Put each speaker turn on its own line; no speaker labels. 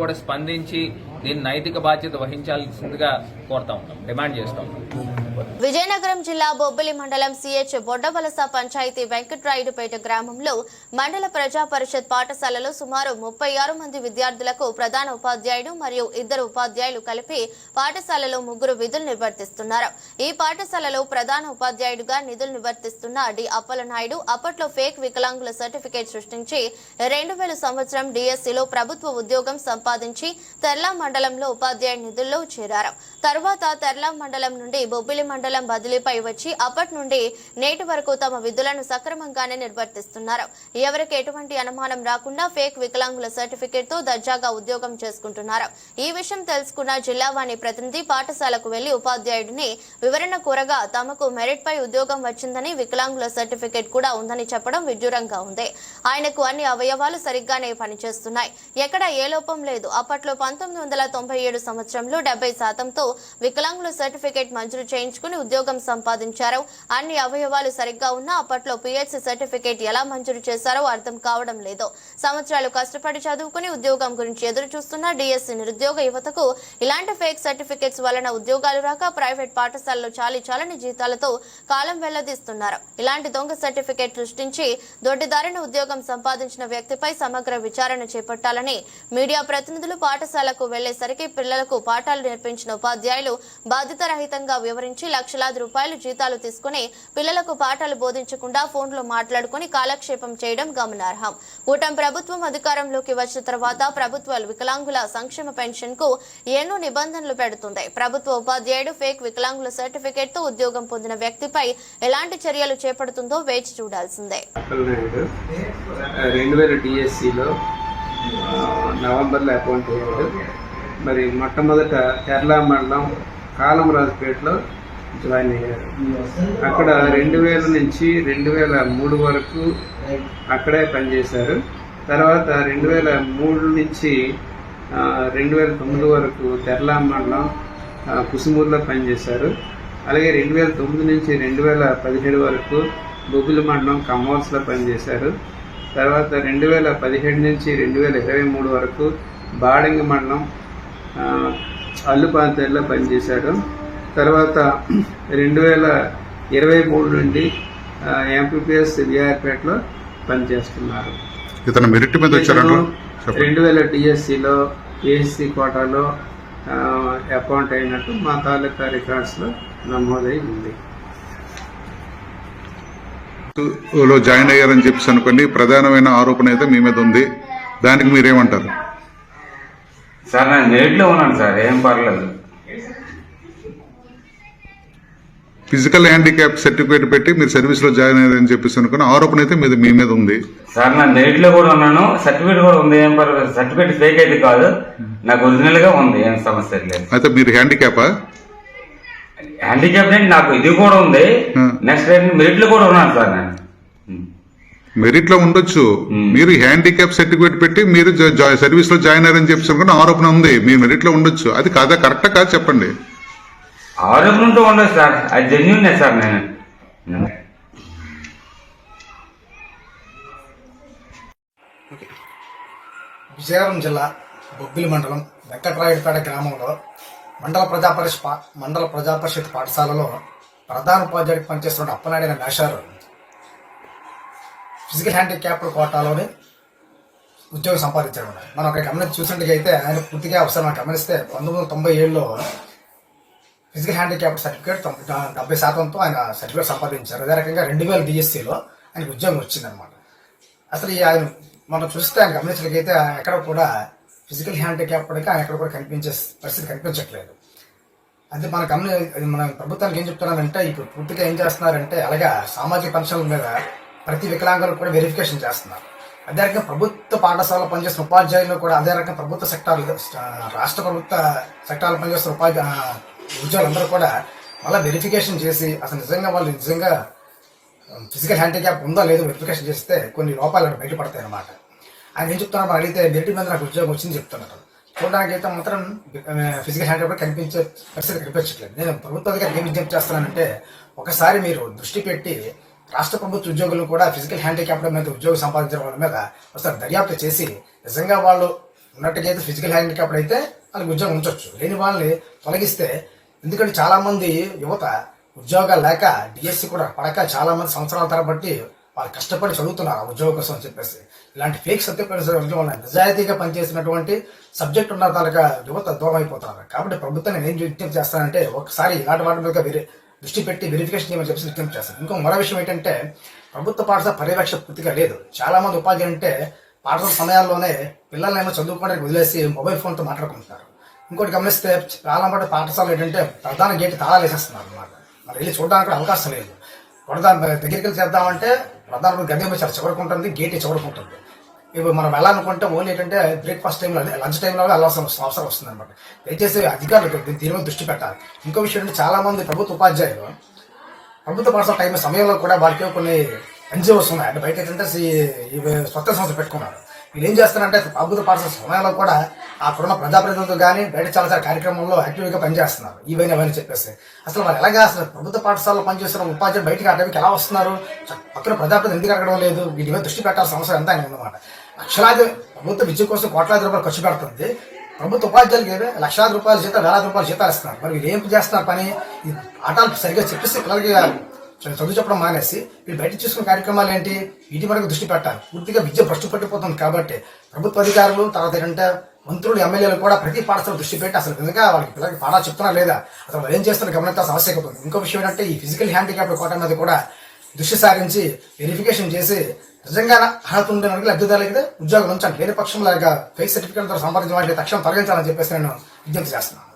కూడా స్పందించి దీని నైతిక బాధ్యత వహించాల్సిందిగా కోరుతా ఉన్నాం. డిమాండ్ చేస్తా ఉన్నాం.
విజయనగరం జిల్లా బొబ్బిలి మండలం సిహెచ్ బొడ్డవలస పంచాయతీ వెంకట్రాయుడుపేట గ్రామంలో మండల ప్రజా పరిషత్ పాఠశాలలో సుమారు ముప్పై ఆరు మంది విద్యార్థులకు ప్రధాన ఉపాధ్యాయుడు మరియు ఇద్దరు ఉపాధ్యాయులు కలిపి పాఠశాలలో ముగ్గురు విధులు నిర్వర్తిస్తున్నారు. ఈ పాఠశాలలో ప్రధాన ఉపాధ్యాయుడిగా నిధులు నిర్వర్తిస్తున్న డి అప్పలనాయుడు అప్పట్లో ఫేక్ వికలాంగుల సర్టిఫికేట్ సృష్టించి రెండు వేల సంవత్సరం డిఎస్సిలో ప్రభుత్వ ఉద్యోగం సంపాదించి తెర్లా మండలంలో ఉపాధ్యాయుడి నిధుల్లో చేరారు. తర్వాత తెర్లా మండలం నుండి బొబ్బిలి మండలం బదిలీపై వచ్చి అప్పటి నుండి నేటి వరకు తమ విధులను సక్రమంగానే నిర్వర్తిస్తున్నారు. ఎవరికి ఎటువంటి అనుమానం రాకుండా ఫేక్ వికలాంగుల సర్టిఫికేట్తో దర్జాగా ఉద్యోగం చేసుకుంటున్నారు. ఈ విషయం తెలుసుకున్న జిల్లావాణి ప్రతినిధి పాఠశాలకు వెళ్ళి ఉపాధ్యాయుడిని వివరణ కోరగా తమకు మెరిట్ పై ఉద్యోగం వచ్చిందని వికలాంగుల సర్టిఫికేట్ కూడా ఉందని చెప్పడం విడ్డూరంగా ఉంది. ఆయనకు అన్ని అవయవాలు సరిగ్గానే పనిచేస్తున్నాయి. ఎక్కడ ఏ లోపం లేదు. అప్పట్లో పంతొమ్మిది వందల తొంభై ఏడు సంవత్సరంలో డెబ్బై శాతంతో వికలాంగుల సర్టిఫికేట్ మంజూరు చేయించుకుని ఉద్యోగం సంపాదించారు. అన్ని అవయవాలు సరిగ్గా ఉన్నా అప్పట్లో పిహెచ్సి సర్టిఫికేట్ ఎలా మంజూరు చేశారో అర్థం కావడం లేదు. సంవత్సరాలు కష్టపడి చదువుకుని ఉద్యోగం గురించి ఎదురు చూస్తున్న డిఎస్సి నిరుద్యోగ యువతకు ఇలాంటి ఫేక్ సర్టిఫికేట్స్ వలన ఉద్యోగాలు రాక ప్రైవేట్ పాఠశాలలో చాలి చాలని జీతాలతో కాలం వెల్లదీస్తున్నారు ఇలాంటి దొంగ సర్టిఫికేట్ సృష్టించి దొడ్డిదారిన ఉద్యోగం సంపాదించిన వ్యక్తిపై సమగ్ర విచారణ చేపట్టాలని మీడియా ప్రతినిధులు పాఠశాలకు వెళ్ళేసరికి పిల్లలకు పాఠాలు నేర్పించిన ఉపాధ్యాయులు బాధ్యతారహితంగా వివరించి లక్షలాది రూపాయలు జీతాలు తీసుకుని పిల్లలకు పాఠాలు బోధించకుండా ఫోన్లో మాట్లాడుకుని కాలక్షేపం చేయడం గమనార్హం. కూటమి ప్రభుత్వం అధికారంలోకి వచ్చిన తర్వాత ప్రభుత్వాలు వికలాంగుల సంక్షేమ పెన్షన్కు ఎన్నో నిబంధనలు పెడుతుంది. ప్రభుత్వ ఉపాధ్యాయుడు ఫేక్ వికలాంగుల సర్టిఫికేట్తో ఉద్యోగం పొందిన వ్యక్తిపై ఎలాంటి చర్యలు చేపడుతుందో వేచి చూడాల్సిందే.
రెండు వేల డిఎస్సిలో నవంబర్లో అకౌంట్ అయ్యాడు మరి మొట్టమొదట కేరళ మండలం కాలంరాజుపేటలో జాయిన్ అయ్యారు. అక్కడ రెండు వేల నుంచి రెండు వేల మూడు వరకు అక్కడే పనిచేశారు. తర్వాత రెండు వేల మూడు నుంచి రెండు వేల తొమ్మిది వరకు తెరలా మండలం కుసుమూరులో పనిచేశారు. అలాగే రెండు వేల తొమ్మిది నుంచి రెండు వేల పదిహేడు వరకు బొబ్బిలి మండలం కమ్మోల్స్లో పనిచేశారు. తర్వాత రెండు వేల పదిహేడు నుంచి రెండు వేల ఇరవై మూడు వరకు బాడంగి మండలం అల్లుపాతేరులో పనిచేశారు. పనిచేశాడు తర్వాత రెండు వేల ఇరవై మూడు నుండి ఎంపీపీఎస్ విఆర్పేటలో పనిచేస్తున్నారు.
ఇతను మెరిట్ మీద
రెండు వేల డిఎస్సిలో ఏఎస్సి కోటాలో అకౌంట్ అయినట్టు మా తాలూకా రికార్డ్స్లో నమోదై ఉంది.
లో జాయిన్ అయ్యారని చెప్పేసి అనుకోండి ప్రధానమైన ఆరోపణ అయితే మీ మీద ఉంది. దానికి మీరేమంటారు?
సార్ నేను నేట్లో ఉన్నాను సార్ ఏం పర్లేదు.
ఫిజికల్ హ్యాండిక్యాప్ సర్టిఫికేట్ పెట్టి మీరు సర్వీస్లో జాయిన్ అయ్యారని చెప్పేసి అనుకుని ఆరోపణ అయితే మీద మీ మీద ఉంది.
సార్ నా నేట్లో కూడా ఉన్నాను. సర్టిఫికేట్ కూడా ఉంది. ఏం పర్లేదు సర్టిఫికేట్ ఫేక్ అయితే కాదు. నాకు ఒరిజినల్గా ఉంది. ఏం సమస్య లేదు.
అయితే మీరు హ్యాండిక్యాపా?
హ్యాండిక్యాప్ అంటే నాకు ఇది కూడా ఉంది. నెక్స్ట్ మెరిట్లో కూడా ఉన్నాను సార్ నేను.
మెరిట్లో ఉండొచ్చు. మీరు హ్యాండిక్యాప్ సర్టిఫికేట్ పెట్టి మీరు సర్వీస్లో జాయిన్ అయ్యారని చెప్పేసి అనుకుని ఆరోపణ ఉంది. మీ మెరిట్లో ఉండొచ్చు. అది కాదా? కరెక్టా? కాదు? చెప్పండి.
ఆరోపణ ఉంటూ ఉండదు సార్. అది జెన్యున్నే సార్ నేను.
విజయనగరం జిల్లా బొబ్బిలి మండలం వెంకట్రాయుడిపేట గ్రామంలో మండల ప్రజా పరిషత్ మండల ప్రజా పరిషత్ పాఠశాలలో ప్రధాన ఉపాధ్యాయుడికి పనిచేస్తున్న అప్పనాడైన మేషారు ఫిజికల్ హ్యాండిక్యాప్డ్ కోటాలోని ఉద్యోగం సంపాదించాడు. మనం అక్కడ గమనించి చూసినట్టుగా అయితే ఆయన పూర్తిగా అవసరం మనం గమనిస్తే పంతొమ్మిది వందల తొంభై ఏడులో ఫిజికల్ హ్యాండిక్యాప్ సర్టిఫికేట్ డెబ్బై శాతంతో ఆయన సర్టిఫికేట్ సంపాదించారు. అదే రకంగా రెండు వేల డిఎస్సిలో ఆయనకు ఉద్యోగం వచ్చిందనమాట అసలు ఈ ఆయన మనం చూస్తే ఆయన గమనించగలిగితే ఆయన ఎక్కడ కూడా ఫిజికల్ హ్యాండిక్యాప్ ఆయన ఎక్కడ కూడా కనిపించే పరిస్థితి కనిపించట్లేదు. అది మన గమని మన ప్రభుత్వానికి ఏం చెప్తున్నారంటే ఇప్పుడు పూర్తిగా ఏం చేస్తున్నారంటే అలాగా సామాజిక పెన్షన్ల మీద ప్రతి వికలాంగులు కూడా వెరిఫికేషన్ చేస్తున్నారు. అదే రకంగా ప్రభుత్వ పాఠశాలలో పనిచేస్తున్న ఉపాధ్యాయులు కూడా అదే రకంగా ప్రభుత్వ సెక్టార్లు రాష్ట్ర ప్రభుత్వ సెక్టార్లో పనిచేస్తున్న ఉపాధ్యాయ ఉద్యోగులందరూ కూడా మళ్ళీ వెరిఫికేషన్ చేసి అసలు నిజంగా వాళ్ళు నిజంగా ఫిజికల్ హ్యాండిక్యాప్ ఉందో లేదో వెరిఫికేషన్ చేస్తే కొన్ని లోపాలు బయటపడతాయి అనమాట ఆయన ఏం చెప్తున్నారు అడిగితే మెరిట్ మీద నాకు ఉద్యోగం వచ్చింది చెప్తున్నారు. చూడడానికి అయితే మాత్రం ఫిజికల్ హ్యాండిక్యాప్ కనిపించే పరిస్థితి కనిపించట్లేదు. నేను ప్రభుత్వ అధికారికి ఏం విజ్ఞప్తి చేస్తానంటే ఒకసారి మీరు దృష్టి పెట్టి రాష్ట్ర ప్రభుత్వ ఉద్యోగులు కూడా ఫిజికల్ హ్యాండిక్యాప్ మీద ఉద్యోగం సంపాదించిన వాళ్ళ మీద ఒకసారి దర్యాప్తు చేసి నిజంగా వాళ్ళు ఉన్నట్టుగా అయితే ఫిజికల్ హ్యాండిక్యాప్ అయితే వాళ్ళకి ఉద్యోగం ఉంచవచ్చు లేని వాళ్ళని తొలగిస్తే ఎందుకంటే చాలామంది యువత ఉద్యోగాలు లేక డిఎస్సి కూడా పడక చాలామంది సంవత్సరాల తరబట్టి వాళ్ళు కష్టపడి చదువుతున్నారు ఆ ఉద్యోగం కోసం అని చెప్పేసి. ఇలాంటి ఫేక్ సత్యపరిచయం వల్ల నిజాయితీగా పనిచేసినటువంటి సబ్జెక్ట్ ఉన్న తాలూకా యువత దూరం అయిపోతున్నారు కాబట్టి ప్రభుత్వం నేను ఏం విజ్ఞప్తి చేస్తానంటే ఒకసారి ఇలాంటి వాటి మీద దృష్టి పెట్టి వెరిఫికేషన్ చేయమని చెప్పి విజ్ఞప్తి చేస్తాను. ఇంకో మరో విషయం ఏంటంటే ప్రభుత్వ పాఠశాల పర్యవేక్షణ పూర్తిగా లేదు. చాలామంది ఉపాధి ఉపాధ్యాయులు అంటే పాఠశాల సమయాల్లోనే పిల్లలనేమో చదువుకోవడానికి వదిలేసి మొబైల్ ఫోన్తో మాట్లాడుకుంటున్నారు. ఇంకోటి గమనిస్తే చాలా మంది పాఠశాలలు ఏంటంటే ప్రధాన గేట్ తాళాలు వేసేస్తున్నారు అనమాట మరి వెళ్ళి చూడడానికి అవకాశం లేదు. ప్రధాన దగ్గరికి వెళ్ళి చేద్దామంటే ప్రధాన గది చాలా చివరికి గేట్ చివరికి ఉంటుంది. ఇప్పుడు మనం వెళ్ళాలనుకుంటే ఓన్లీ ఏంటంటే బ్రేక్ఫాస్ట్ టైంలో లంచ్ టైంలో వెళ్ళాల్సిన అవసరం వస్తుంది అనమాట దయచేసి అధికారులు దీని మీద దృష్టి పెట్టాలి. ఇంకో విషయం ఏంటంటే చాలా మంది ప్రభుత్వ ఉపాధ్యాయులు ప్రభుత్వ పాఠశాల టైం సమయంలో కూడా వారికి కొన్ని మంచిగా వస్తున్నాయి. అంటే బయట ఏంటంటే సి- ఇవి సంస్థ పెట్టుకున్నారు. వీళ్ళు ఏం చేస్తారంటే ప్రభుత్వ పాఠశాల సమయంలో కూడా అక్కడున్న ప్రజాప్రతినిధులు కానీ బయట చాలా చాలా కార్యక్రమంలో యాక్టివ్గా పనిచేస్తున్నారు. ఇవన్నీ అవన్నీ చెప్పేసి. అసలు వాళ్ళు ఎలాగా అసలు ప్రభుత్వ పాఠశాలలో పనిచేస్తున్న ఉపాధ్యాయులు బయటకు అడవికి ఎలా వస్తున్నారు? పక్కన ప్రజాప్రతినిధి ఎందుకు అడగడం లేదు? వీటి మీద దృష్టి పెట్టాల్సిన అవసరం ఎంత అని ఉందన్నమాట. లక్షలాది ప్రభుత్వ విద్య కోసం కోట్లాది రూపాయలు ఖర్చు పెడుతుంది. ప్రభుత్వ ఉపాధ్యాయులకి ఏవే? లక్షలాది రూపాయల జీతం వేలాది రూపాయల జీతాలు ఇస్తున్నారు. మరి వీళ్ళు ఏం చేస్తున్నారు పని? ఈ పాఠాలు సరిగ్గా చెప్పేసి పిల్లలకి చదువు చెప్పడం మానేసి వీళ్ళు బయట చూసుకున్న కార్యక్రమాలు ఏంటి వీటి వరకు దృష్టి పెట్టాలి. పూర్తిగా విద్య భ్రష్టు పట్టిపోతుంది కాబట్టి ప్రభుత్వ అధికారులు తర్వాత ఏంటంటే మంత్రులు ఎమ్మెల్యేలు కూడా ప్రతి పాఠశాల దృష్టి పెట్టి అసలు నిజంగా వాళ్ళకి పిల్లలకి పాఠాలు చెప్తున్నా లేదా? అసలు వాళ్ళు ఏం చేస్తున్నారు గమనించాల్సిన ఆవశ్యకత ఇంకో విషయం ఏంటంటే ఈ ఫిజికల్ హ్యాండిక్యాప్ కోట మీద కూడా దృష్టి సారించి వెరిఫికేషన్ చేసి నిజంగా అర్హత ఉండే వారికి లబ్ధిదారులకి ఉద్యోగం ఉంచండి. లేని పక్షంలో ఫేక్ సర్టిఫికేట్ ద్వారా సంపాదించిన వాటిని తక్షణం తొలగించాలని చెప్పేసి నేను విజ్ఞప్తి చేస్తున్నాను.